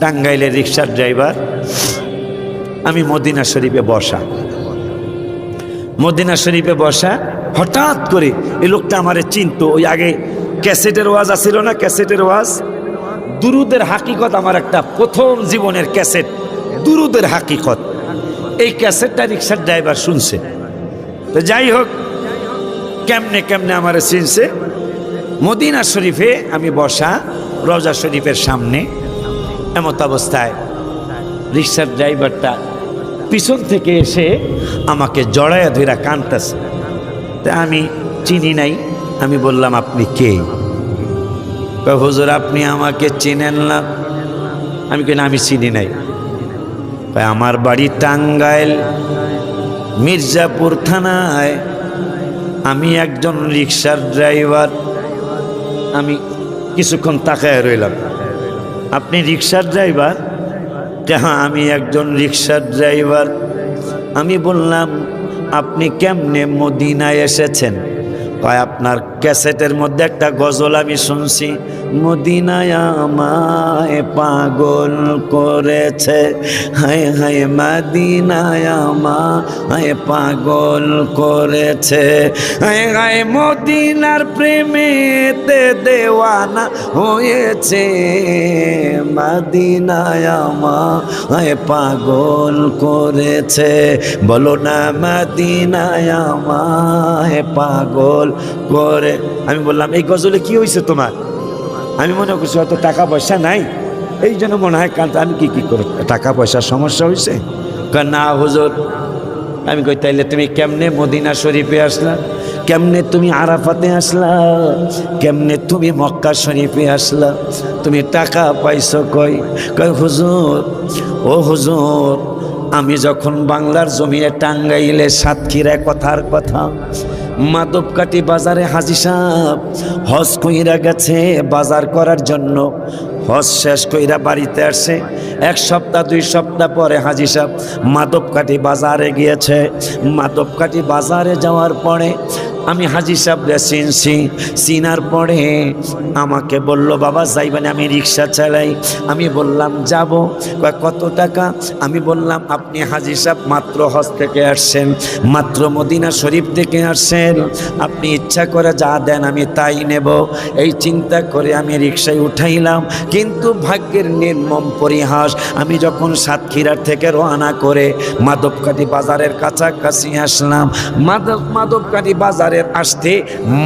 টাঙ্গাইলের রিক্সার ড্রাইভার, আমি মদিনা শরীফে বসা। মদিনা শরীফে বসা, হঠাৎ করে এই লোকটা আমারে চিনত। ওই আগে ক্যাসেটের ওয়াজ আসছিল না? ক্যাসেটের ওয়াজ? দুরুদের হাকিকত আমার একটা প্রথম জীবনের ক্যাসেট। দুরুদের হাকিকত। এই ক্যাসেটটা রিক্সার ড্রাইভার শুনছে। তো যাই হোক, কেমনে কেমনে আমার চিনছে? মদিনা শরীফে আমি বসা, রওজা শরীফের সামনে। এমত অবস্থায়। রিক্সার ড্রাইভারটা পিছন থেকে এসে আমাকে জড়াইয়া ধইরা কানতেছে। তা আমি চিনি নাই, আমি বললাম, আপনি কে? হুজুর, আপনি আমাকে চিনেন না। আমি কেন আমি চিনি নাই। আমার বাড়ি টাঙ্গাইল, মির্জাপুর থানায়। আমি একজন রিক্সার ড্রাইভার। আমি কিছুক্ষণ তাকায় রইলাম। আপনি রিক্সার ড্রাইভার? হ্যাঁ আমি একজন রিক্সার ড্রাইভার। আমি বললাম আপনি কেমনে মদিনায় এসেছেন? কয়, আপনার ক্যাসেটের মধ্যে একটা গজল আমি শুনছি। মদিনায় আমায় পাগল করেছে। হায় হায়, মদিনায় আমায় পাগল করেছে। হায় হায়, মদিনার প্রেমেতে দেওয়ানা হয়েছে। মদিনায় আমায় পাগল করেছে। বলো না, মদিনায় আমায় পাগল করে আমি বললাম, এই গজলে কি হয়েছে তোমার? আমি মনে করছি, হয়তো টাকা পয়সা নাই। এই জন্য মনে হয় কাল আমি কি কি করে টাকা পয়সার সমস্যা হয়েছে না হুজুর। আমি কই, তাইলে তুমি কেমনে মদিনা শরীফে আসলা? কেমনে তুমি আরাফাতে আসলা? কেমনে তুমি মক্কা শরীফে আসলা? তুমি টাকা পাইছো কই? কয়, হুজুর, ও হুজুর, আমি যখন বাংলার জমিনে টাঙ্গাইলে সাতক্ষীরা কথার কথা মাদবকাটি বাজারে হাজি সাহেব, হজ কইরা গেছে বাজার করার জন্য। হজ শেষ কইরা বাড়িতে আসে। এক সপ্তাহ, দুই সপ্তাহ পরে হাজি সাহেব মাদবকাটি বাজারে গিয়েছে। মাদবকাটি বাজারে যাওয়ার পরে আমি হাজি সাহেবরে চিনছি। চিনার পরে আমাকে বলল, বাবা যাইবানে আমি রিক্সা চালাই। আমি বললাম, যাব। কত টাকা? আমি বললাম, আপনি হাজি সাহেব মাত্র হজ থেকে আসছেন, মাত্র মদিনা শরীফ থেকে আসছেন। আপনি ইচ্ছা করে যা দেন আমি তাই নেব। এই চিন্তা করে আমি রিক্সায় উঠাইলাম। কিন্তু ভাগ্যের নির্মম পরিহাস, আমি যখন সাতক্ষীরার থেকে রওনা করে মাদবকাটি বাজারের কাছাকাছি আসলাম মাদব মাদবকাটি বাজারের আসতে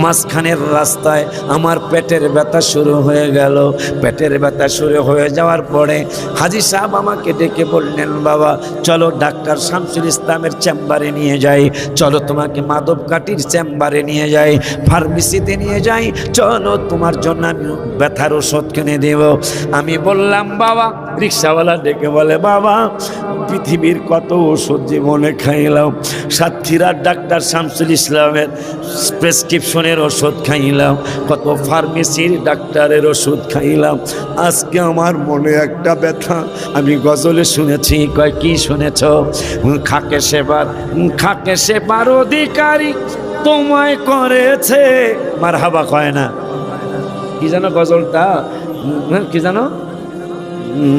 মাঝখানের রাস্তায় আমার পেটের ব্যথা শুরু হয়ে গেল। পেটের ব্যথা শুরু হয়ে যাওয়ার পরে হাজি সাহেব আমাকে ডেকে বললেন, বাবা, চলো ডাক্তার শামসুল ইসলামের চেম্বারে নিয়ে যাই। চলো তোমাকে মাদবকাটির চেম্বারে নিয়ে যাই, ফার্মেসিতে নিয়ে যাই। চলো তোমার জন্য আমি ব্যথার ওষুধ কিনে দেব। আমি বললাম, বাবা রিক্সাওয়ালা ডেকে বলে, বাবা, পৃথিবীর কত ওষুধ জীবনে খাইলাম। সাতক্ষীরার ডাক্তার শামসুল ইসলামের প্রেসক্রিপশনের ওষুধ খাইলাম। কত ফার্মেসির ডাক্তারের ওষুধ খাইলাম। আজকে আমার মনে একটা ব্যথা। আমি গজলে শুনেছি, কয়, কি শুনেছ? খাকে সেবার খাকে সেবার অধিকারী তোমায় করেছে। মার হাবা কয় না। কি জানো গজলটা? কি জানো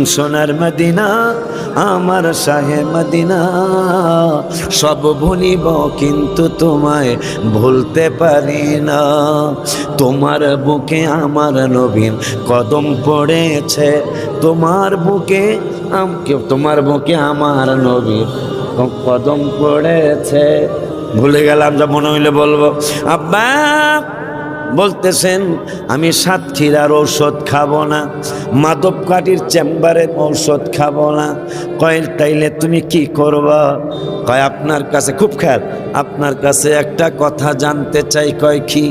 সোনার মদিনা, আমার শাহে মদিনা। সব ভুলিব কিন্তু তোমায় ভুলতে পারি না। তোমার বুকে আমার নবীন কদম পড়েছে। তোমার বুকে তোমার বুকে আমার নবীন কদম পড়েছে। ভুলে গেলাম যা মনে হইলে বলব। আব্বা! বলতেছেন, আমি সাতক্ষীরার ঔষধ খাব না। মাদবকাটির চেম্বারের ঔষধ খাব না। কয়েল তাইলে তুমি কি করবা? কয়, আপনার কাছে খুব খেয়াল, আপনার কাছে একটা কথা জানতে চাই, কয় কি?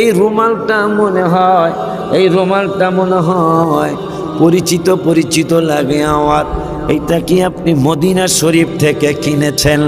এই রুমালটা মনে হয়, এই রুমালটা মনে হয়, পরিচিত পরিচিত লাগে আমার। এইটা কি আপনি মদিনা শরীফ থেকে কিনেছেন?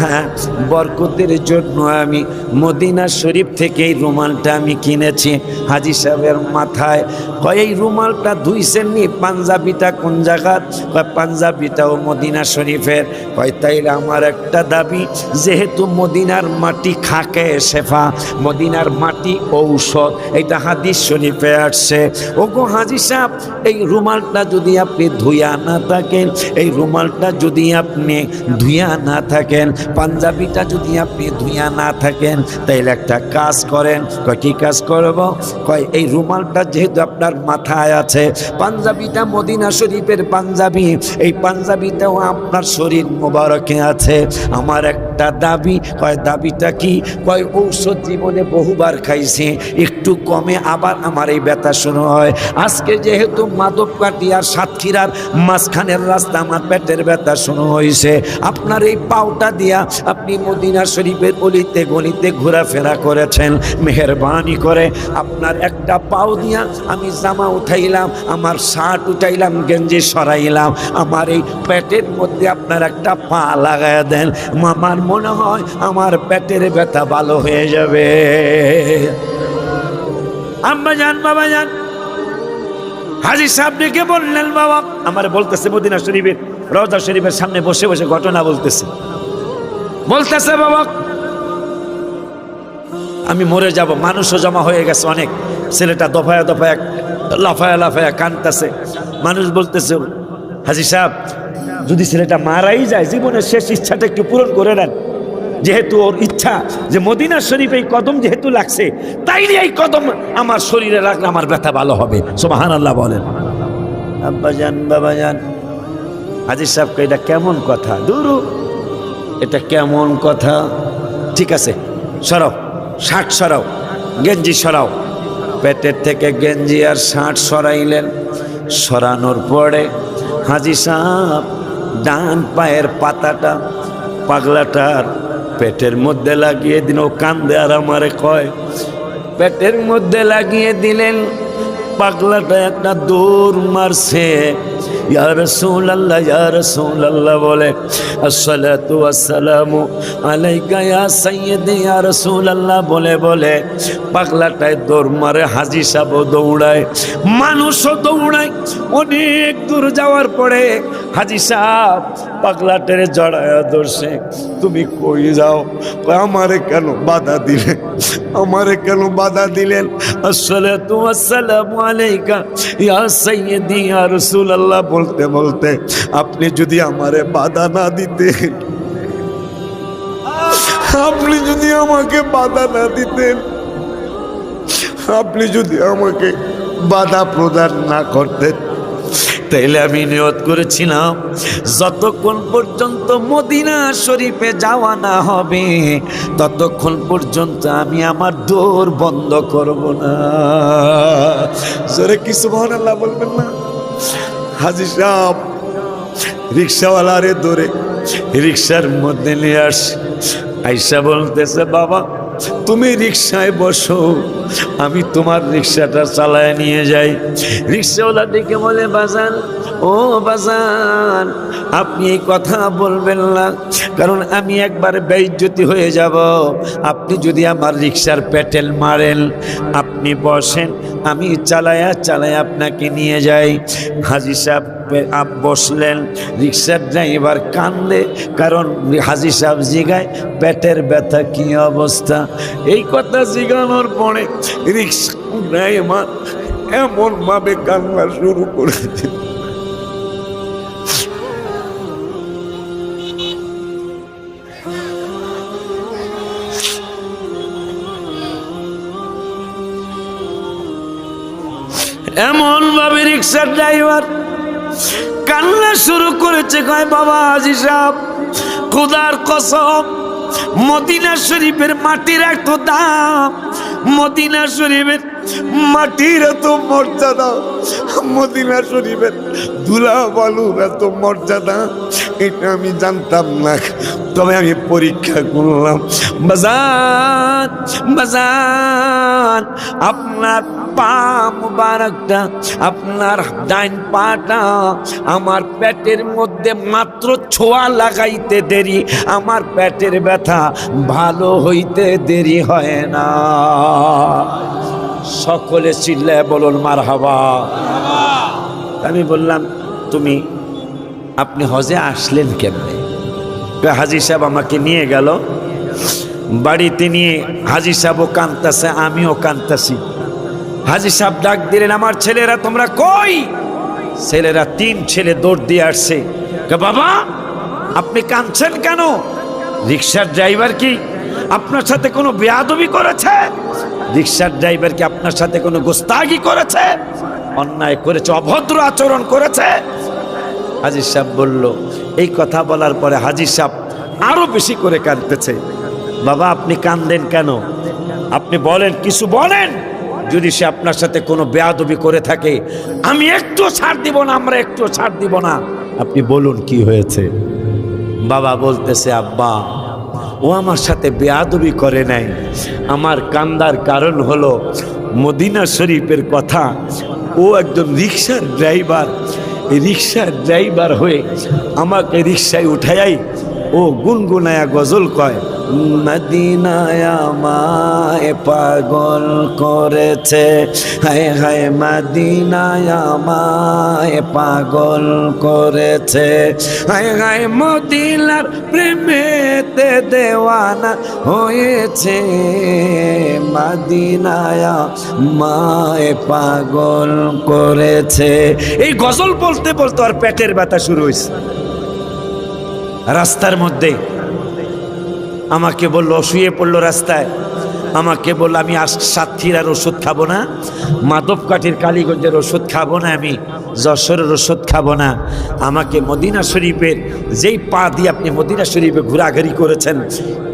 হ্যাঁ বরকতের জন্য আমি মদিনা শরীফ থেকে এই রুমালটা আমি কিনেছি। হাজি সাহেবের মাথায়, কয়, এই রুমালটা ধুইছেন নি? পাঞ্জাবিটা কোন জায়গার কয়, পাঞ্জাবিটাও মদিনা শরীফের। কয়, তাইলে আমার একটা দাবি, যেহেতু মদিনার মাটি খাকে শেফা, মদিনার মাটি ঔষধ এটা হাদিস শরীফে আসছে। ও গো হাজি সাহেব, এই রুমালটা যদি আপনি ধুইয়া না থাকেন এই রুমালটা যদি আপনি ধুইয়া না থাকেন, পাঞ্জাবিটা যদি আপনি ধুইয়া না থাকেন, তাইলে একটা কাজ করেন। কয়, কী কাজ করব? কয়, এই রুমালটা যেহেতু আপনার মাথায় আছে, পাঞ্জাবিটা মদিনা শরীফের পাঞ্জাবি, এই পাঞ্জাবিটাও আপনার শরীর মোবারকে আছে। আমার একটা দাবি, কয় দাবিটা কি? কয় ঔষধ জীবনে বহুবার খাইছে, একটু কমে আবার আমার এই ব্যথা শুরু হয়। আজকে যেহেতু মাদক কাটি আর সাতক্ষীরার মাঝখানের রাস্তা আমার পেটের ব্যথা শুরু হয়েছে আপনার এই পাওটা দিয়া আপনি মদিনা শরীফের অলিতে গলিতে ঘোরাফেরা করেছেন, মেহরবানি করে। আপনার একটা পাও দিয়া আমি জামা উঠাইলাম, আমার শার্ট উঠাইলাম, গেঞ্জি সরাইলাম, আমার এই পেটের মধ্যে আপনার একটা পা লাগায় দেন। আমার মনে হয় আমার পেটের ব্যথা ভালো হয়ে যাবে। আম্মা যান, বাবা যান। হাজি সাহেব ডেকে বললেন, বাবা, আমার বলতেছে মদিনা শরীফের, রওজা শরীফের সামনে বসে বসে ঘটনা বলতেছে। বলতেছে, বাবা, আমি মরে যাব, মানুষও জমা হয়ে গেছে অনেক, ছেলেটা দফায়া দফায়া, লাফায়া লাফায়া কানতেছে মানুষ বলতেছে, হাজি সাহেব যদি ছেলেটা মারাই যায়, জীবনের শেষ ইচ্ছাটা একটু পূরণ করে নেন। যেহেতু ওর ইচ্ছা যে মদিনা শরীফ এই কদম যেহেতু লাগছে, তাইলে এই কদম আমার শরীরে রাখলে আমার ব্যথা ভালো হবে। সোমাহান আল্লাহ বলেন। আব্বা যান বাবা যান হাজির সাহেবকে এটা কেমন কথা? দুরু। এটা কেমন কথা? ঠিক আছে, সরাও, শার্ট সরাও, গেঞ্জি সরাও। পেটের থেকে গেঞ্জি আর শার্ট সরাইলেন। সরানোর পরে হাজি সাহেব ডান পায়ের পাতাটা পাগলাটার পেটের মধ্যে লাগিয়ে দিন। ও কান্দে আর আমারে কয়, পেটের মধ্যে লাগিয়ে দিলেন, পাগলাটা একটা দৌড় মারছে। ইয়া বলে বলে পাগলাটায় দৌড় মারে, হাজি দৌড়ায়, মানুষও দৌড়ায়, অনেক দূর যাওয়ার পরে হাজি তুমি কই যাও? আমারে কেন বাধা দিলে? আমারে কেন বাধা দিলেন? আসলে আসসালাতু ওয়াসসালামু আলাইকা ইয়া সাইয়্যিদি, ইয়া রাসূলুল্লাহ বলতে বলতে আপনি যদি আমারে বাধা না দিতেন, আপনি যদি আমাকে বাধা না দিতেন, আপনি যদি আমাকে বাধা প্রদান না করতেন, তাইলে আমি নিয়ত করেছিলাম, যতক্ষণ পর্যন্ত মদিনা শরীফে যাওয়া না হবে, ততক্ষণ পর্যন্ত আমি আমার দৌড় বন্ধ করব না। জোরে কিছু আল্লাহ বলবেন না? হাজি সাহ রিক্সাওয়ালারে ধরে রিক্সার মধ্যে নিয়ে আস। আইসা বলতেছে, বাবা, তুমি রিক্সায় বসো, আমি তোমার রিক্সাটা চালায় নিয়ে যাই। রিক্সাওয়ালা ডেকে বলে, বাজান, ও বাজান আপনি এই কথা বলবেন না। কারণ আমি একবার বেইজ্জতি হয়ে যাব। আপনি যদি আমার রিক্সার পেটেল মারেন, আপনি বসেন, আমি চালায়া চালায়া আপনাকে নিয়ে যাই। হাজি সাহেব আপ বসলেন রিক্সার ড্রাইভার কান্দে কারণ হাজি সাহেব জিগায়, পেটের ব্যথা কি অবস্থা? এই কথা জিগানোর পরে রিক্সা ড্রাইভার এমন ভাবে কান্না শুরু করে এমন ভাবে রিক্সার ড্রাইভার কান্না শুরু করেছে, কয়, বাবা হাজি সাহেব খুদার কসম। মদিনা শরীফের মাটির এত দাম। মদিনা শরীফের মাটির এত মর্যাদা। মদিনা শরীফের দুলা বালুর এত মর্যাদা। এটা আমি জানতাম না। তবে আমি পরীক্ষা করলাম। বাজান বাজান, আপনার পা মুবারকটা আপনার ডাইন পাটা আমার পেটের মধ্যে মাত্র ছোঁয়া লাগাইতে দেরি আমার পেটের ব্যথা ভালো হইতে দেরি হয় না। সকলে চিল্লায় বলুন মার হাবা আমি বললাম তুমি আপনি হজে আসলেন কেমনে? কয়, হাজি সাহেব আমাকে নিয়ে গেল। বাড়িতে নিয়ে হাজি সাহেবও কানতাছে আমিও কানতাছি হাজি সাহেব ডাক দিলেন, আমার ছেলেরা তোমরা কই? ছেলেরা তিন ছেলে দৌড় দিয়ে আসছে। বাবা, আপনি কাঁদছেন কেন? রিক্সার ড্রাইভার কি আপনার সাথে কোনো বেয়াদবি করেছে? রিক্সার ড্রাইভার কি আপনার সাথে কোনো গোস্তাগি করেছে? অন্যায় করেছে, অভদ্র আচরণ করেছে? হাজির সাহেব বলল, এই কথা বলার পরে হাজির সাহেব আরও বেশি করে কাঁদতেছে। বাবা, আপনি কান্দেন কেন? আপনি বলেন, কিছু বলেন? যদি সে আপনার সাথে কোনো বেয়াদবি করে থাকে, আমি একটু ছাড় দিব না, আমরা একটু ছাড় দিব না। আপনি বলুন কি হয়েছে? বাবা বলতেছে, আব্বা, ও আমার সাথে বেয়াদবি করে নাই। আমার কান্দার কারণ হলো মদিনা শরীফের কথা। ও একজন রিক্সার ড্রাইভার। রিক্সার ড্রাইভার হয়ে আমাকে রিক্সায় উঠাই ও গুনগুনায়া গজল কয়। মদিনায় আমায় পাগল করেছে। হায় হায়, মদিনায় আমায় পাগল করেছে। হায় হায়, মদিনার প্রেমেতে দেওয়ানা হয়েছে। মদিনায় মায় পাগল করেছে। এই গজল বলতে বলতে আর পেটের ব্যথা শুরু হয়েছে রাস্তার মধ্যে আমাকে বলল, শুয়ে পড়ল রাস্তায়। আমাকে বলল, আমি আজ সাতক্ষীর আর ওষুধ খাব না, মাধবকাঠির কালীগঞ্জের ওষুধ খাব না আমি, যশোরের ওষুধ খাব না। আমাকে মদিনা শরীফের, যেই পা দিয়ে আপনি মদিনা শরীফে ঘোরাঘুরি করেছেন,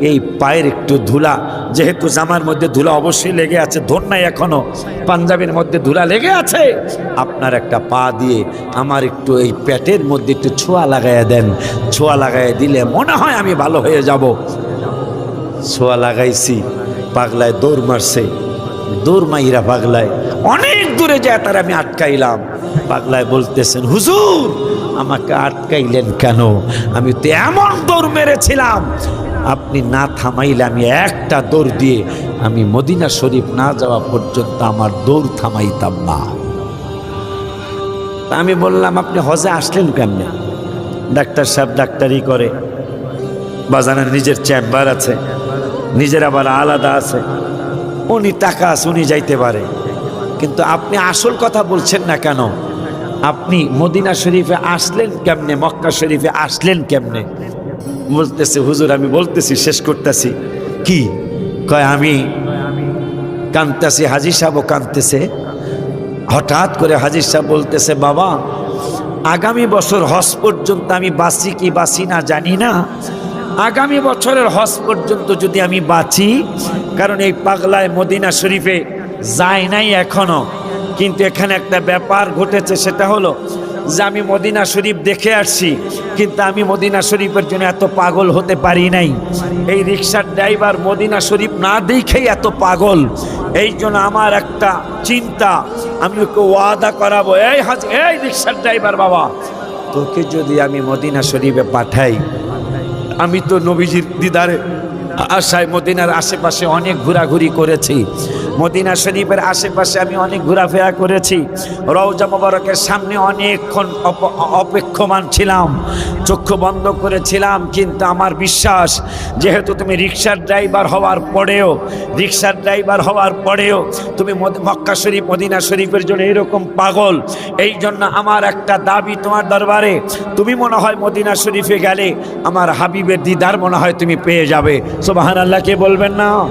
এই পায়ের একটু ধুলা, যেহেতু জামার মধ্যে ধুলা অবশ্যই লেগে আছে ধর নাই এখনও পাঞ্জাবের মধ্যে ধুলা লেগে আছে, আপনার একটা পা দিয়ে আমার একটু এই পেটের মধ্যে একটু ছোঁয়া লাগাইয়া দেন। ছোঁয়া লাগাইয়া দিলে মনে হয় আমি ভালো হয়ে যাব। ছোঁয়া লাগাইছি, পাগলায় দৌড় মারছে। দৌড় মাইরা পাগলায় অনেক দূরে যায় তার আমি আটকাইলাম। পাগলায় বলতেছেন, হুজুর, আমাকে আটকাইলেন কেন? আমি তো এমন দৌড় মেরেছিলাম। আপনি না থামাইলে আমি একটা দৌড় দিয়ে আমি মদিনা শরীফ না যাওয়া পর্যন্ত আমার দৌড় থামাইতাম না। আমি বললাম, আপনি হজে আসলেন কেমনে? ডাক্তার সাহেব ডাক্তারি করে। বাজানের নিজের চেম্বার আছে। নিজের আবার আলাদা আছে। উনি টাকা আছে, উনি যাইতে পারে। কিন্তু আপনি আসল কথা বলছেন না কেন? আপনি মদিনা শরীফে আসলেন কেমনে? মক্কা শরীফে আসলেন কেমনে? বলতেছে, হুজুর, আমি বলতেছি, শেষ করতেছি। কি? কয়, আমি কানতেছি, হাজি সাহেবও কানতেছে। হঠাৎ করে হাজির সাহেব বলতেছে, বাবা, আগামী বছর হজ পর্যন্ত আমি বাঁচি কি বাঁচি না জানি না। আগামী বছরের হজ পর্যন্ত যদি আমি বাঁচি, কারণ এই পাগলায় মদিনা শরীফে যায় নাই এখনও। কিন্তু এখানে একটা ব্যাপার ঘটেছে, সেটা হলো যে আমি মদিনা শরীফ দেখে আসছি, কিন্তু আমি মদিনা শরীফের জন্য এত পাগল হতে পারি নাই। এই রিক্সার ড্রাইভার মদিনা শরীফ না দেখেই এত পাগল। এই জন্য আমার একটা চিন্তা, আমি ওকে ওয়াদা করাবো, এই হাজ, এই রিক্সার ড্রাইভার বাবা, তোকে যদি আমি মদিনা শরীফে পাঠাই আমি তো নবীজির দিদারে আশায় মদিনার আশেপাশে অনেক ঘোরাঘুরি করেছি। মদিনা শরীফের আশেপাশে আমি অনেক ঘোরাফেরা করেছি। রওজা মোবারকের সামনে অনেকক্ষণ অপ- অপেক্ষমান ছিলাম। চক্ষু বন্ধ করেছিলাম, কিন্তু আমার বিশ্বাস, যেহেতু তুমি রিক্সার ড্রাইভার হওয়ার পরেও রিক্সার ড্রাইভার হওয়ার পরেও তুমি মক্কা শরীফ, মদিনা শরীফের জন্য এরকম পাগল এই জন্য আমার একটা দাবি তোমার দরবারে, তুমি মনে হয় মদিনা শরীফে গেলে আমার হাবিবের দিদার মনে হয় তুমি পেয়ে যাবে। সোবাহান আল্লাহকে বলবেন না?